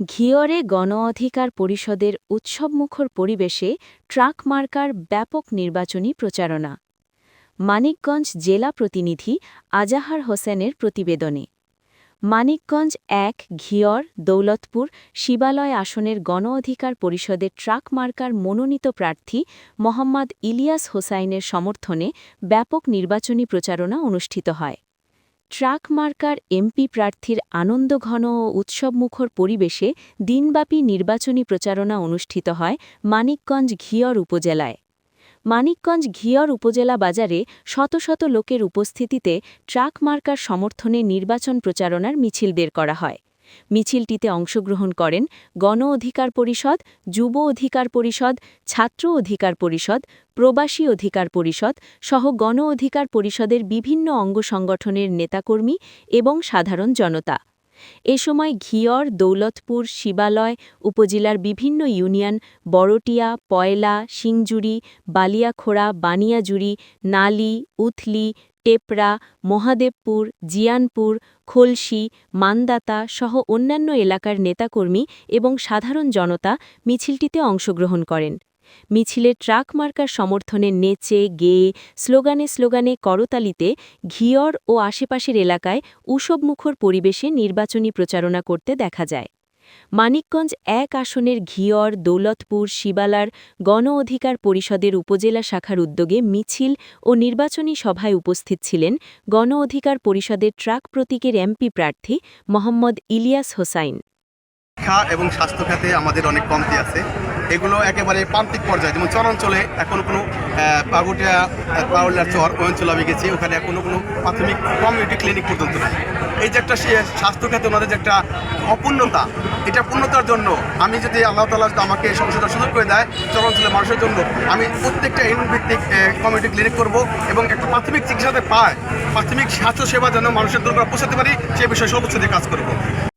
ঘিওরে গণ অধিকার পরিষদের উৎসবমুখর পরিবেশে ট্রাক মার্কার ব্যাপক নির্বাচনী প্রচারণা। মানিকগঞ্জ জেলা প্রতিনিধি আজাহার হোসেনের প্রতিবেদনে। মানিকগঞ্জ এক, ঘিওর, দৌলতপুর, শিবালয় আসনের গণ অধিকার পরিষদের ট্রাক মার্কার মনোনীত প্রার্থী মোহাম্মদ ইলিয়াস হোসাইনের সমর্থনে ব্যাপক নির্বাচনী প্রচারণা অনুষ্ঠিত হয়। ট্রাক মার্কার এমপি প্রার্থীর আনন্দঘন ও উৎসবমুখর পরিবেশে দিনব্যাপী নির্বাচনী প্রচারণা অনুষ্ঠিত হয় মানিকগঞ্জ ঘিয়র উপজেলায়। মানিকগঞ্জ ঘিয়র উপজেলা বাজারে শত শত লোকের উপস্থিতিতে ট্রাক মার্কার সমর্থনে নির্বাচন প্রচারণার মিছিল বের করা হয়। মিছিলটিতে অংশগ্রহণ করেন গণ অধিকার পরিষদ, যুব অধিকার পরিষদ, ছাত্র অধিকার পরিষদ, প্রবাসী অধিকার পরিষদ সহ গণ অধিকার পরিষদের বিভিন্ন অঙ্গ সংগঠনের নেতাকর্মী এবং সাধারণ জনতা। এ সময় ঘিওর, দৌলতপুর, শিবালয় উপজেলার বিভিন্ন ইউনিয়ন বড়টিয়া, পয়লা সিংজুড়ি বালিয়াখোড়া বানিয়াজুড়ি নালি, উথলি, টেপরা, মহাদেবপুর, জিয়ানপুর, খোলসি, মান্দাতা সহ অন্যান্য এলাকার নেতাকর্মী এবং সাধারণ জনতা মিছিলটিতে অংশগ্রহণ করেন। মিছিলে ট্রাক মার্কার সমর্থনে নেচে, গেয়ে, স্লোগানে স্লোগানে করতালিতে ঘিয়র ও আশেপাশের এলাকায় উৎসবমুখর পরিবেশে নির্বাচনী প্রচারণা করতে দেখা যায়। মানিকগঞ্জ এক আসনের ঘিওর, দৌলতপুর, শিবালার গণ অধিকার পরিষদের উপজেলা শাখার উদ্যোগে মিছিল ও নির্বাচনী সভায় উপস্থিত ছিলেন গণ অধিকার পরিষদের ট্রাক প্রতীকের এমপি প্রার্থী মোহাম্মদ ইলিয়াস হোসাইন। শিক্ষা এবং স্বাস্থ্য খাতে আমাদের অনেক কমতি আছে। এগুলো একেবারে প্রান্তিক পর্যায়ে। যেমন চরাঞ্চলে এখন কোনো পাগুটিয়া পাউলার চর ওই অঞ্চলে আমি গেছি, ওখানে এখনও কোনো প্রাথমিক কমিউনিটি ক্লিনিক পর্যন্ত নেই। এই যে একটা সে- স্বাস্থ্য খাতে ওনাদের যে একটা অপূর্ণতা, এটা পূর্ণতার জন্য আমি যদি আল্লাহ তালা যদি আমাকে সংসদের সুযোগ করে দেয় চরাঞ্চলের মানুষের জন্য, আমি প্রত্যেকটা ভিত্তিক কমিউনিটি ক্লিনিক করব এবং একটা প্রাথমিক চিকিৎসাতে পায়। প্রাথমিক স্বাস্থ্য সেবা যেন মানুষের দরকার পৌঁছাতে পারি, সে বিষয়ে সর্বোচ্চ দিয়ে কাজ করব।